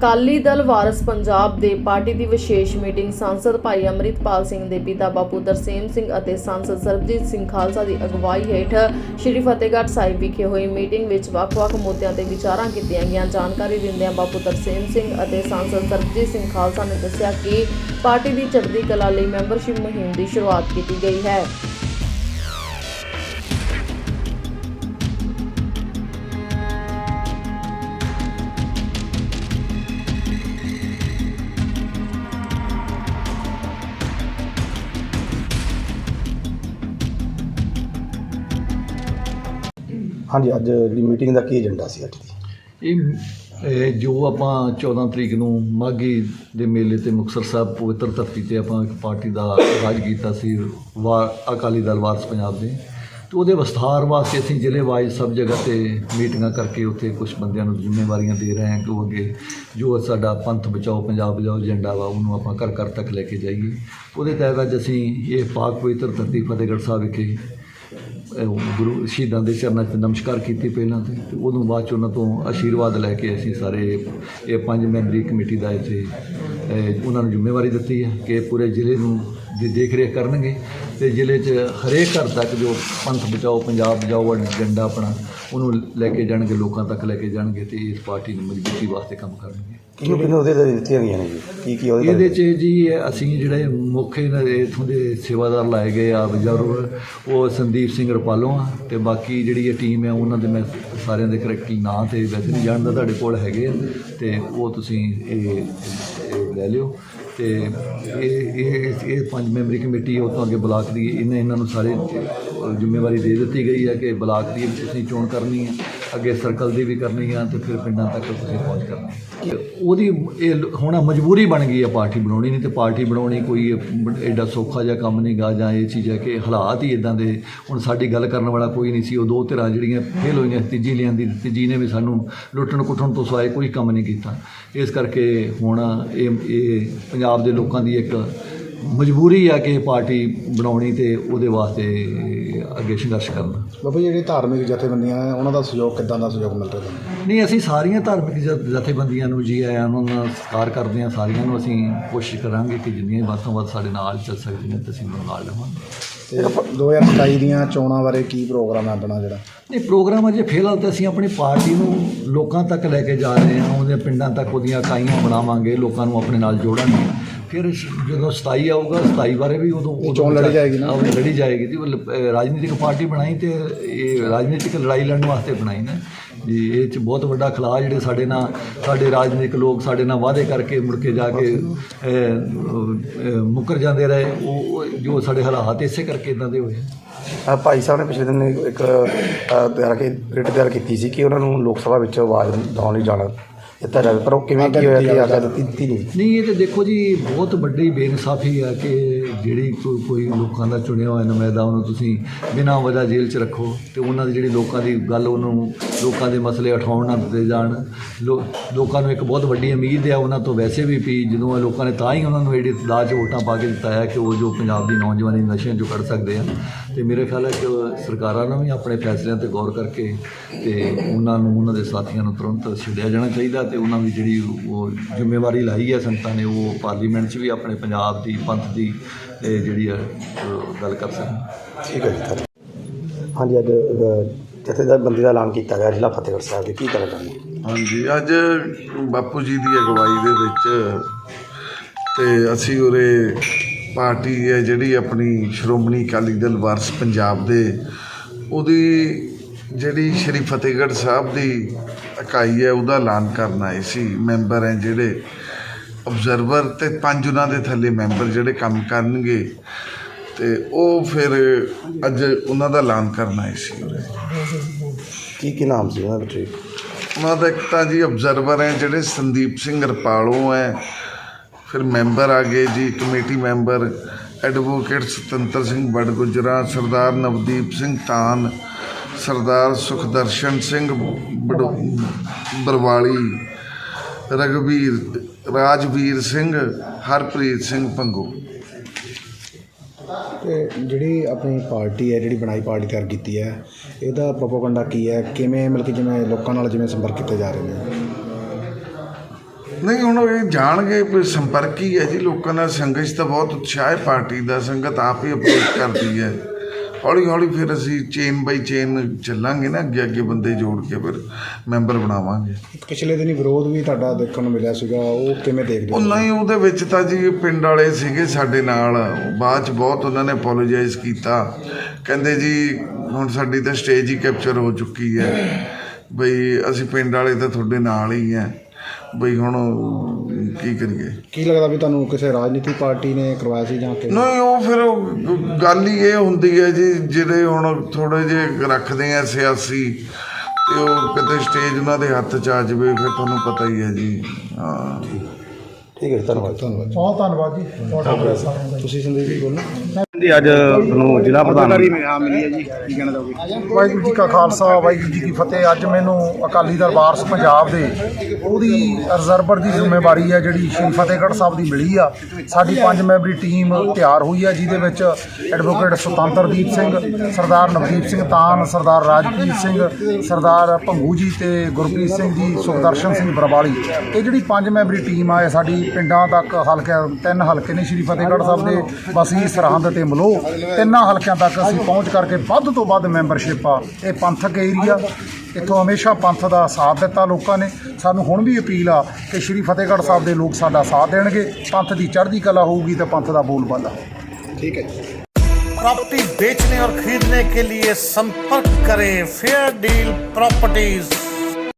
ਅਕਾਲੀ ਦਲ ਵਾਰਸ ਪੰਜਾਬ ਦੇ ਪਾਰਟੀ ਦੀ ਵਿਸ਼ੇਸ਼ ਮੀਟਿੰਗ ਸੰਸਦ ਭਾਈ ਅੰਮ੍ਰਿਤਪਾਲ ਸਿੰਘ ਦੇ ਪਿਤਾ ਬਾਪੂ ਦਰਸੇਮ ਸਿੰਘ ਅਤੇ ਸੰਸਦ ਸਰਬਜੀਤ ਸਿੰਘ ਖਾਲਸਾ ਦੀ ਅਗਵਾਈ ਹੇਠ ਸ਼੍ਰੀ ਫਤਿਹਗੜ੍ਹ ਸਾਹਿਬ ਵਿਖੇ ਹੋਈ ਮੀਟਿੰਗ ਵਿੱਚ ਵੱਖ-ਵੱਖ ਮੁੱਦਿਆਂ ਤੇ ਵਿਚਾਰਾਂ ਕੀਤੀਆਂ ਗਈਆਂ। ਜਾਣਕਾਰੀ ਦਿੰਦਿਆਂ ਬਾਪੂ ਦਰਸੇਮ ਸਿੰਘ ਅਤੇ ਸੰਸਦ ਸਰਬਜੀਤ ਸਿੰਘ ਖਾਲਸਾ ਨੇ ਦੱਸਿਆ ਕਿ ਪਾਰਟੀ ਦੀ ਚੜ੍ਹਦੀ ਕਲਾ ਲਈ ਮੈਂਬਰਸ਼ਿਪ ਮੁਹਿੰਮ ਦੀ ਸ਼ੁਰੂਆਤ ਕੀਤੀ ਗਈ ਹੈ। ਹਾਂਜੀ, ਅੱਜ ਜਿਹੜੀ ਮੀਟਿੰਗ ਦਾ ਕੀ ਏਜੰਡਾ ਸੀ ਅੱਜ ਦੀ? ਇਹ ਇਹ ਜੋ ਆਪਾਂ 14 ਤਰੀਕ ਨੂੰ ਮਾਘੀ ਦੇ ਮੇਲੇ ਤੇ ਮੁਕਤਸਰ ਸਾਹਿਬ ਪਵਿੱਤਰ ਧਰਤੀ ਤੇ ਆਪਾਂ ਇੱਕ ਪਾਰਟੀ ਦਾ ਰਾਜ ਕੀਤਾ ਸੀ, ਵਾ, ਅਕਾਲੀ ਦਲ ਵਾਰਸ ਪੰਜਾਬ ਦੇ। ਤੇ ਉਹਦੇ ਵਿਸਥਾਰ ਵਾਸਤੇ ਅਸੀਂ ਜ਼ਿਲ੍ਹੇ ਵਾਈਜ਼ ਸਭ ਜਗ੍ਹਾ ਤੇ ਮੀਟਿੰਗਾਂ ਕਰਕੇ ਉੱਥੇ ਕੁਝ ਬੰਦਿਆਂ ਨੂੰ ਜ਼ਿੰਮੇਵਾਰੀਆਂ ਦੇ ਰਹੇ ਹਾਂ ਕਿ ਉਹ ਅੱਗੇ ਜੋ ਸਾਡਾ ਪੰਥ ਬਚਾਓ, ਪੰਜਾਬ ਬਚਾਓ ਏਜੰਡਾ ਵਾ, ਉਹਨੂੰ ਆਪਾਂ ਘਰ ਘਰ ਤੱਕ ਲੈ ਕੇ ਜਾਈਏ। ਉਹਦੇ ਤਹਿਤ ਅੱਜ ਅਸੀਂ ਇਹ ਪਾਕ ਪਵਿੱਤਰ ਧਰਤੀ ਫਤਿਹਗੜ੍ਹ ਸਾਹਿਬ ਵਿਖੇ ਗੁਰੂ ਸ਼ਹੀਦਾਂ ਦੇ ਚਰਨਾਂ 'ਚ ਨਮਸਕਾਰ ਕੀਤੀ ਪਹਿਲਾਂ ਤੇ ਤੇ ਉਦੋਂ ਬਾਅਦ 'ਚ ਉਹਨਾਂ ਤੋਂ ਆਸ਼ੀਰਵਾਦ ਲੈ ਕੇ ਅਸੀਂ ਸਾਰੇ ਇਹ ਪੰਜ ਮੈਂਬਰੀ ਕਮੇਟੀ ਦਾ ਇੱਥੇ ਉਹਨਾਂ ਨੂੰ ਜ਼ਿੰਮੇਵਾਰੀ ਦਿੱਤੀ ਹੈ ਕਿ ਪੂਰੇ ਜ਼ਿਲ੍ਹੇ ਨੂੰ ਦੀ ਦੇਖ ਰੇਖ ਕਰਨਗੇ ਤੇ ਜ਼ਿਲ੍ਹੇ 'ਚ ਹਰੇਕ ਘਰ ਤੱਕ ਜੋ ਪੰਥ ਬਚਾਓ ਪੰਜਾਬ ਬਚਾਓ ਏਜੰਡਾ ਆਪਣਾ ਉਹਨੂੰ ਲੈ ਕੇ ਜਾਣਗੇ ਲੋਕਾਂ ਤੱਕ ਲੈ ਕੇ ਜਾਣਗੇ ਤੇ ਇਸ ਪਾਰਟੀ ਨੂੰ ਮਜ਼ਬੂਤੀ ਵਾਸਤੇ ਕੰਮ ਕਰਨਗੇ। ਕਿਹਨੂੰ ਉਹਦੇ ਤੇ ਦਿੱਤੀਆਂ ਗਈਆਂ ਨੇ ਜੀ? ਕੀ ਕੀ ਉਹਦੇ ਇਹਦੇ 'ਚ ਜੀ ਅਸੀਂ ਜਿਹੜੇ ਮੁੱਖ ਇਹਨਾਂ ਦੇ ਇੱਥੋਂ ਦੇ ਸੇਵਾਦਾਰ ਲਾਏ ਗਏ ਆ ਬਜ਼ੁਰਗ ਉਹ ਸੰਦੀਪ ਸਿੰਘ ਰਪਾਲੋਂ ਆ ਤੇ ਬਾਕੀ ਜਿਹੜੀ ਇਹ ਟੀਮ ਹੈ ਉਹਨਾਂ ਦੇ ਮੈਂ ਸਾਰਿਆਂ ਦੇ ਕਰੈਕਟਲੀ ਨਾਂ ਤੇ ਵੈਸੇ ਨਹੀਂ ਜਾਣਦਾ ਤੁਹਾਡੇ ਕੋਲ ਹੈਗੇ ਆ ਤੇ ਉਹ ਤੁਸੀਂ ਇਹ ਲੈ ਲਿਓ। ਤੇ ਇਹ ਇਹ ਇਹ ਪੰਜ ਮੈਂਬਰੀ ਕਮੇਟੀ ਉਹ ਤੋਂ ਅੱਗੇ ਬਲਾਕ ਦੀ, ਇਹਨੇ ਇਹਨਾਂ ਨੂੰ ਸਾਰੇ ਜ਼ਿੰਮੇਵਾਰੀ ਦੇ ਦਿੱਤੀ ਗਈ ਹੈ ਕਿ ਬਲਾਕ ਦੀ ਵੀ ਤੁਸੀਂ ਚੋਣ ਕਰਨੀ ਹੈ। ਅੱਗੇ ਸਰਕਲ ਦੀ ਵੀ ਕਰਨੀ ਆ ਤੇ ਫਿਰ ਪਿੰਡਾਂ ਤੱਕ ਤੁਸੀਂ ਪਹੁੰਚ ਕਰਨੀ ਹੈ। ਉਹਦੀ ਇਹ ਹੁਣ ਮਜਬੂਰੀ ਬਣ ਗਈ ਹੈ ਪਾਰਟੀ ਬਣਾਉਣੀ, ਨਹੀਂ ਤੇ ਪਾਰਟੀ ਬਣਾਉਣੀ ਕੋਈ ਐਡਾ ਸੌਖਾ ਜਿਹਾ ਕੰਮ ਨਹੀਂ ਗਾ ਜਾਂ ਇਹ ਚੀਜ਼ ਹੈ ਕਿ ਹਾਲਾਤ ਹੀ ਇਦਾਂ ਦੇ ਹੁਣ ਸਾਡੀ ਗੱਲ ਕਰਨ ਵਾਲਾ ਕੋਈ ਨਹੀਂ ਸੀ, ਉਹ ਦੋ ਧਿਰਾਂ ਜਿਹੜੀਆਂ ਫੇਲ ਹੋਈਆਂ, ਤੀਜੀ ਲਿਆਂਦੀ ਤੀਜੀ ਨੇ ਵੀ ਸਾਨੂੰ ਲੁੱਟਣ ਕੁੱਟਣ ਤੋਂ ਸਵਾਏ ਕੋਈ ਕੰਮ ਨਹੀਂ ਕੀਤਾ ਇਸ ਕਰਕੇ ਹੁਣ ਇਹ ਇਹ ਪੰਜਾਬ ਦੇ ਲੋਕਾਂ ਦੀ ਇੱਕ ਮਜਬੂਰੀ ਆ ਕਿ ਇਹ ਪਾਰਟੀ ਬਣਾਉਣੀ ਤੇ ਉਹਦੇ ਵਾਸਤੇ ਅੱਗੇ ਸੰਘਰਸ਼ ਕਰਨਾ। ਬਾਬਾ ਜਿਹੜੇ ਧਾਰਮਿਕ ਜਥੇਬੰਦੀਆਂ ਹੈ ਉਹਨਾਂ ਦਾ ਸਹਿਯੋਗ ਕਿੱਦਾਂ ਦਾ ਸਹਿਯੋਗ ਮਿਲ ਰਿਹਾ? ਤੁਹਾਨੂੰ ਨਹੀਂ ਅਸੀਂ ਸਾਰੀਆਂ ਧਾਰਮਿਕ ਜ- ਜਥੇਬੰਦੀਆਂ ਨੂੰ ਜੀ ਆਇਆਂ ਨੂੰ ਉਹਨਾਂ ਦਾ ਸਤਿਕਾਰ ਕਰਦੇ ਹਾਂ ਸਾਰੀਆਂ ਨੂੰ ਅਸੀਂ ਕੋਸ਼ਿਸ਼ ਕਰਾਂਗੇ ਕਿ ਜਿੰਨੀਆਂ ਵੱਧ ਤੋਂ ਵੱਧ ਸਾਡੇ ਨਾਲ ਚੱਲ ਸਕਦੀਆਂ ਤੇ ਅਸੀਂ ਉਹਨਾਂ ਨਾਲ ਲਵਾਂਗੇ। ਤੇ 2027 ਦੀਆਂ ਚੋਣਾਂ ਬਾਰੇ ਕੀ ਪ੍ਰੋਗਰਾਮ ਹੈ ਆਪਣਾ ਜਿਹੜਾ? ਨਹੀਂ ਪ੍ਰੋਗਰਾਮ ਅਜੇ ਫਿਲਹਾਲ ਤਾਂ ਅਸੀਂ ਆਪਣੀ ਪਾਰਟੀ ਨੂੰ ਲੋਕਾਂ ਤੱਕ ਲੈ ਕੇ ਜਾ ਰਹੇ ਹਾਂ ਉਹਦੇ ਪਿੰਡਾਂ ਤੱਕ ਉਹਦੀਆਂ ਇਕਾਈਆਂ ਬਣਾਵਾਂਗੇ ਲੋਕਾਂ ਨੂੰ ਆਪਣੇ ਨਾਲ ਜੋੜਾਂਗੇ। ਫਿਰ ਸ਼- ਜਦੋਂ 27 ਆਊਗਾ 27 ਬਾਰੇ ਵੀ ਉਦੋਂ ਇਹ ਚੋਣ ਲੜੀ ਜਾਏਗੀ ਨਾ? ਉਹ ਲੜੀ ਜਾਏਗੀ ਜੀ ਅਹ, ਰਾਜਨੀਤਿਕ ਪਾਰਟੀ ਬਣਾਈ ਤੇ ਇਹ ਰਾਜਨੀਤਿਕ ਲੜਾਈ ਲੜਨ ਵਾਸਤੇ ਬਣਾਈ ਨਾ। ਜੀ ਇਹ ਚ ਬਹੁਤ ਵੱਡਾ ਖਲਾ ਜਿਹੜੇ ਸਾਡੇ ਨਾਲ ਸਾਡੇ ਰਾਜਨੀਤਿਕ ਲੋਕ ਸਾਡੇ ਨਾਲ ਵਾਅਦੇ ਕਰਕੇ ਮੁੜ ਕੇ ਜਾ ਕੇ ਅਹ, ਅਹ, ਮੁੱਕਰ ਜਾਂਦੇ ਰਹੇ। ਉਹ ਉਹ ਜੋ ਸਾਡੇ ਹਾਲਾਤ ਇਸੇ ਕਰਕੇ ਇਦਾਂ ਦੇ ਹੋਏ ਅ, ਭਾਈ ਸਾਹਿਬ ਨੇ ਪਿਛਲੇ ਦਿਨ ਇੱਕ ਅ, ਤਿਆਰ ਕੀ ਰਿਟ ਤਿਆਰ ਕੀਤੀ ਸੀ ਕਿ ਉਹਨਾਂ ਨੂੰ ਲੋਕ ਸਭਾ ਵਿੱਚ ਆਵਾਜ਼ ਦਿਵਾਉਣ ਲਈ ਜਾਣਾ। ਦਿੱਤਾ ਜਾਵੇ ਪਰ ਉਹ ਕਿਵੇਂ ਕੀ ਹੋਇਆ ਕਿ ਆਜ਼ਾਦ ਦਿੱਤੀ ਨਹੀਂ। ਨਹੀਂ ਇਹ ਤੇ ਦੇਖੋ ਜੀ ਬਹੁਤ ਵੱਡੀ ਬੇਇਨਸਾਫੀ ਆ ਕਿ ਜਿਹੜੀ ਕੋਈ ਕੋਈ ਲੋਕਾਂ ਦਾ ਚੁਣਿਆ ਹੋਇਆ ਨੁਮਾਇੰਦਾ ਉਹਨੂੰ ਤੁਸੀਂ ਬਿਨਾਂ ਵਜ੍ਹਾ ਜੇਲ੍ਹ 'ਚ ਰੱਖੋ ਤੇ ਉਹਨਾਂ ਦੀ ਜਿਹੜੀ ਲੋਕਾਂ ਦੀ ਗੱਲ ਉਹਨੂੰ ਲੋਕਾਂ ਦੇ ਮਸਲੇ ਉਠਾਉਣ ਨਾ ਦਿੱਤੇ ਜਾਣ। ਲੋਕਾਂ ਨੂੰ ਇੱਕ ਬਹੁਤ ਵੱਡੀ ਉਮੀਦ ਆ ਉਹਨਾਂ ਤੋਂ ਵੈਸੇ ਵੀ ਵੀ ਜਦੋਂ ਇਹ ਲੋਕਾਂ ਨੇ ਤਾਂ ਹੀ ਉਹਨਾਂ ਨੂੰ ਜਿਹੜੀ ਦਾਅ 'ਚ ਵੋਟਾਂ ਪਾ ਕੇ ਜਿਤਾਇਆ ਕਿ ਉਹ ਜੋ ਪੰਜਾਬ ਦੀ ਨੌਜਵਾਨੀ ਨਸ਼ਿਆਂ 'ਚੋਂ ਕੱਢ ਸਕਦੇ ਆ। ਤੇ ਮੇਰੇ ਖਿਆਲ ਹੈ ਕਿ ਸਰਕਾਰਾਂ ਨੂੰ ਵੀ ਆਪਣੇ ਫੈਸਲਿਆਂ ਤੇ ਗੌਰ ਕਰਕੇ ਤੇ ਉਹਨਾਂ ਨੂੰ ਉਹਨਾਂ ਦੇ ਸਾਥੀਆਂ ਨੂੰ ਤੁਰੰਤ ਛੱਡਿਆ ਜਾਣਾ ਚਾਹੀਦਾ ਤੇ ਉਹਨਾਂ ਦੀ ਜਿਹੜੀ ਉਹ ਜ਼ਿੰਮੇਵਾਰੀ ਲਾਈ ਹੈ ਸੰਗਤਾਂ ਨੇ ਉਹ ਪਾਰਲੀਮੈਂਟ 'ਚ ਵੀ ਆਪਣੇ ਪੰਜਾਬ ਦੀ ਪੰਥ ਦੀ ਜਿਹੜੀ ਹੈ ਗੱਲ ਕਰ ਸਕਣ। ਠੀਕ ਹੈ ਜੀ ਧੰਨਵਾਦ। ਹਾਂਜੀ ਅੱਜ ਜਥੇਦਾਰ ਬੰਦੀ ਦਾ ਐਲਾਨ ਕੀਤਾ ਗਿਆ ਜ਼ਿਲ੍ਹਾ ਫਤਿਹਗੜ੍ਹ ਸਾਹਿਬ ਦੇ। ਕੀ ਕਹਿਣਾ ਚਾਹੁੰਦੇ ਹਾਂਜੀ ਅੱਜ ਬਾਪੂ ਜੀ ਦੀ ਅਗਵਾਈ ਦੇ ਵਿੱਚ ਤੇ ਅਸੀਂ ਉਰੇ ਪਾਰਟੀ ਹੈ ਜਿਹੜੀ ਆਪਣੀ ਸ਼੍ਰੋਮਣੀ ਅਕਾਲੀ ਦਲ ਵਾਰਸ ਪੰਜਾਬ ਦੇ ਉਹਦੀ ਜਿਹੜੀ ਸ਼੍ਰੀ ਫਤਿਹਗੜ੍ਹ ਸਾਹਿਬ ਦੀ ਇਕਾਈ ਹੈ ਉਹਦਾ ਐਲਾਨ ਕਰਨ ਆਏ ਸੀ। ਮੈਂਬਰ ਹੈ ਜਿਹੜੇ ਆਬਜ਼ਰਵਰ ਤੇ ਪੰਜ ਉਹਨਾਂ ਦੇ ਥੱਲੇ ਮੈਂਬਰ ਜਿਹੜੇ ਕੰਮ ਕਰਨਗੇ ਤੇ ਉਹ ਫਿਰ ਅੱਜ ਉਹਨਾਂ ਦਾ ਐਲਾਨ ਕਰਨ ਆਏ ਸੀ। ਉਰੇ ਕੀ ਕੀ ਨਾਮ ਸੀ ਉਹਨਾਂ ਦਾ? ਉਹਨਾਂ ਦਾ ਇੱਕ ਤਾਂ ਜੀ ਆਬਜ਼ਰਵਰ ਹੈ ਜਿਹੜੇ ਸੰਦੀਪ ਸਿੰਘ ਰਪਾਲੋਂ ਹੈ ਫਿਰ ਮੈਂਬਰ ਆ ਗਏ ਜੀ, ਕਮੇਟੀ ਮੈਂਬਰ, ਐਡਵੋਕੇਟ ਸੁਤੰਤਰ ਸਿੰਘ ਬੜਗੁਜਰਾ ਸਰਦਾਰ ਨਵਦੀਪ ਸਿੰਘ ਤਾਨ, ਸਰਦਾਰ ਸੁਖਦਰਸ਼ਨ ਸਿੰਘ ਬੜੋ- ਬਰਵਾਲੀ ਰਗਵੀਰ ਰਾਜਵੀਰ ਸਿੰਘ, ਹਰਪ੍ਰੀਤ ਸਿੰਘ ਪੰਗੂ। ਤੇ ਜਿਹੜੀ ਆਪਣੀ ਪਾਰਟੀ ਹੈ, ਜਿਹੜੀ ਬਣਾਈ ਪਾਰਟੀ ਤਿਆਰ ਕੀਤੀ ਹੈ, ਇਹਦਾ ਪ੍ਰੋਪਗੈਂਡਾ ਕੀ ਹੈ? ਕਿਵੇਂ ਮਤਲਬ ਕਿ ਜਿਵੇਂ ਲੋਕਾਂ ਨਾਲ ਜਿਵੇਂ ਸੰਪਰਕ ਕੀਤੇ ਜਾ ਰਹੇ ਨੇ? ਨਹੀਂ ਹੁਣ ਇਹ ਜਾਣਗੇ ਕੋਈ ਸੰਪਰਕ ਹੀ ਹੈ ਜੀ ਲੋਕਾਂ ਨਾਲ ਸੰਗਤ ਤਾਂ ਬਹੁਤ ਉਤਸ਼ਾਹ ਹੈ ਪਾਰਟੀ ਦਾ ਸੰਗਤ ਆਪ ਹੀ ਅਪਰੋਚ ਕਰਦੀ ਹੈ। ਹੌਲੀ ਹੌਲੀ ਫਿਰ ਅਸੀਂ ਚੇਨ ਬਾਈ ਚੇਨ ਚੱਲਾਂਗੇ ਨਾ ਅੱਗੇ ਅੱਗੇ ਬੰਦੇ ਜੋੜ ਕੇ ਫਿਰ ਮੈਂਬਰ ਬਣਾਵਾਂਗੇ। ਪਿਛਲੇ ਦਿਨੀ ਵਿਰੋਧ ਵੀ ਤੁਹਾਡਾ ਦੇਖਣ ਨੂੰ ਮਿਲਿਆ ਸੀਗਾ ਉਹ ਕਿਵੇਂ ਦੇਖਦੇ ਉਹ ਨਹੀਂ ਉਹਦੇ ਵਿੱਚ ਤਾਂ ਜੀ ਪਿੰਡ ਵਾਲੇ ਸੀਗੇ ਸਾਡੇ ਨਾਲ ਬਾਅਦ ਚ ਬਹੁਤ ਉਹਨਾਂ ਨੇ ਅਪੋਲੋਜਾਈਜ਼ ਕੀਤਾ। ਕਹਿੰਦੇ ਜੀ ਹੁਣ ਸਾਡੀ ਤਾਂ ਸਟੇਜ ਹੀ ਕੈਪਚਰ ਹੋ ਚੁੱਕੀ ਹੈ। ਬਈ ਅਸੀਂ ਪਿੰਡ ਵਾਲੇ ਤਾਂ ਤੁਹਾਡੇ ਨਾਲ ਹੀ ਆ ਬਈ ਹੁਣ ਕੀ ਕਰੀਏ? ਕੀ ਲੱਗਦਾ ਵੀ ਤੁਹਾਨੂੰ ਕਿਸੇ ਰਾਜਨੀਤਿਕ ਪਾਰਟੀ ਨੇ ਕਰਵਾਇਆ ਸੀ ਜਾਂ ਕਿ ਨਹੀਂ ਉਹ ਫਿਰ ਉਹ ਗੱਲ ਹੀ ਇਹ ਹੁੰਦੀ ਹੈ ਜੀ ਜਿਹੜੇ ਹੁਣ ਥੋੜੇ ਜਿਹੇ ਰੱਖਦੇ ਆ ਸਿਆਸੀ ਤੇ ਉਹ ਕਿਤੇ ਸਟੇਜ ਉਹਨਾਂ ਦੇ ਹੱਥ ਚ ਆ ਜਾਵੇ ਫਿਰ ਤੁਹਾਨੂੰ ਪਤਾ ਹੀ ਹੈ ਜੀ। ਹਾਂ। ਠੀਕ ਹੈ ਜੀ, ਧੰਨਵਾਦ। ਧੰਨਵਾਦ ਜੀ। ਬਹੁਤ ਧੰਨਵਾਦ ਜੀ। ਤੁਹਾਡਾ ਪ੍ਰੈਸ ਵਾਲਿਆਂ ਦਾ ਤੁਸੀਂ ਸੰਦੀਪ ਜੀ ਬੋਲੋ। ਜੀ ਅੱਜ ਨੂੰ ਜ਼ਿਲ੍ਹਾ ਪ੍ਰਧਾਨ ਮਿਲੀ ਹੈ ਜੀ। ਕੀ ਕਹਿਣਾ ਚਾਹੋਗੇ? ਵਾਹਿਗੁਰੂ ਜੀ ਕਾ ਖਾਲਸਾ ਵਾਹਿਗੁਰੂ ਜੀ ਕੀ ਫਤਿਹ। ਅੱਜ ਮੈਨੂੰ ਅਕਾਲੀ ਦਲ ਵਾਰਸ ਪੰਜਾਬ ਦੇ ਉਹਦੀ ਰਿਜ਼ਰਵਰ ਦੀ ਜ਼ਿੰਮੇਵਾਰੀ ਹੈ ਜਿਹੜੀ ਸ਼੍ਰੀ ਫਤਿਹਗੜ੍ਹ ਸਾਹਿਬ ਦੀ ਮਿਲੀ ਆ। ਸਾਡੀ ਪੰਜ ਮੈਂਬਰੀ ਟੀਮ ਤਿਆਰ ਹੋਈ ਆ ਜਿਹਦੇ ਵਿੱਚ ਐਡਵੋਕੇਟ ਸੁਤੰਤਰਦੀਪ ਸਿੰਘ ਸਰਦਾਰ ਨਵਦੀਪ ਸਿੰਘ ਤਾਨ ਸਰਦਾਰ ਰਾਜਪ੍ਰੀਤ ਸਿੰਘ ਸਰਦਾਰ ਭੰਗੂ ਜੀ ਤੇ ਗੁਰਪ੍ਰੀਤ ਸਿੰਘ ਜੀ ਸੁਖਦਰਸ਼ਨ ਸਿੰਘ ਬਰਵਾਲੀ। ਇਹ ਜਿਹੜੀ ਪੰਜ ਮੈਂਬਰੀ ਟੀਮ ਆ ਇਹ ਸਾਡੀ ਪਿੰਡਾਂ ਤੱਕ ਹਲਕੇ ਤਿੰਨ ਹਲਕੇ ਨੇ ਸ਼੍ਰੀ ਫਤਿਹਗੜ੍ਹ ਸਾਹਿਬ ਦੇ ਬਸੀ ਸਰਹੰਦ ਤੇ ਮਲੋ ਤਿੰਨਾਂ ਹਲਕਿਆਂ ਤੱਕ ਅਸੀਂ ਪਹੁੰਚ ਕਰਕੇ ਵੱਧ ਤੋਂ ਵੱਧ ਮੈਂਬਰਸ਼ਿਪ ਆ ਇਹ ਪੰਥਕ ਏਰੀਆ ਇੱਥੋਂ ਹਮੇਸ਼ਾ ਪੰਥ ਦਾ ਸਾਥ ਦਿੱਤਾ ਲੋਕਾਂ ਨੇ ਸਾਨੂੰ ਹੁਣ ਵੀ ਅਪੀਲ ਆ ਕਿ ਸ਼੍ਰੀ ਫਤਿਹਗੜ੍ਹ ਸਾਹਿਬ ਦੇ ਲੋਕ ਸਾਡਾ ਸਾਥ ਦੇਣਗੇ ਪੰਥ ਦੀ ਚੜ੍ਹਦੀ ਕਲਾ ਹੋਊਗੀ ਤੇ ਪੰਥ ਦਾ ਬੋਲਬਾਲਾ ਠੀਕ ਹੈ ਜੀ प्रॉपर्टी बेचने और खरीदने के लिए संपर्क करें फेयर डील प्रॉपर्टीज